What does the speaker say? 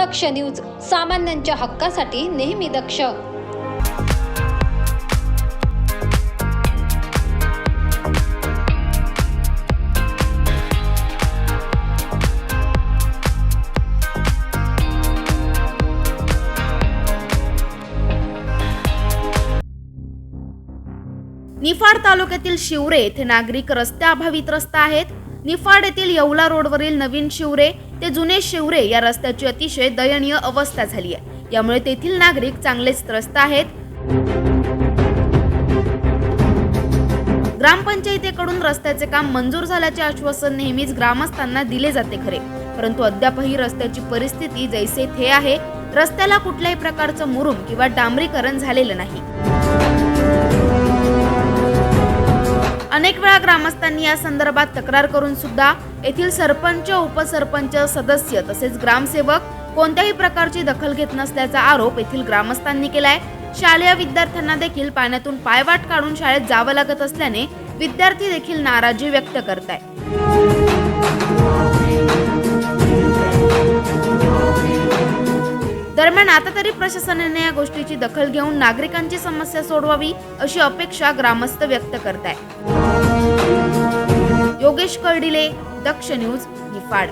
दक्ष news सामान्यांच्या हक्कासाठी नेहमी दक्ष. निफाड तालुक्यातील शिवरे येथे नागरिक रस्त्याअभावी त्रस्त आहेत. निफाड येथील येवला रोडवरील नवीन शिवरे ते जुने शिवरे या रस्त्याची अतिशय दयनीय अवस्था झाली आहे. यामुळे तेथील नागरिक चांगलेच त्रस्त आहेत. ग्रामपंचायतीकडून रस्त्याचे काम मंजूर झाल्याचे आश्वासन नेहमीच ग्रामस्थांना दिले जाते खरे. परंतु अद्यापही रस्त्याची परिस्थिती जैसे थे आहे रस्त्याला कुठल्याही प्रकारचं मुरुम किंवा डांबरीकरण झालेलं नाही. अनेक वेळा ग्रामस्थांनी या संदर्भात तक्रार करून सुद्धा येथील सरपंच उपसरपंच सदस्य तसेच ग्रामसेवक कोणत्याही प्रकारची दखल घेत नसल्याचा आरोप येथील ग्रामस्थांनी केलाय. शालेय विद्यार्थ्यांना देखील पाण्यातून पायवाट काढून शाळेत जावं लागत असल्याने विद्यार्थी देखील नाराजी व्यक्त करताय दरम्यान आता तरी प्रशासनाने या गोष्टीची दखल घेऊन नागरिकांची समस्या सोडवावी अशी अपेक्षा ग्रामस्थ व्यक्त करत आहे योगेश कर्डिले दक्ष न्यूज निफाड.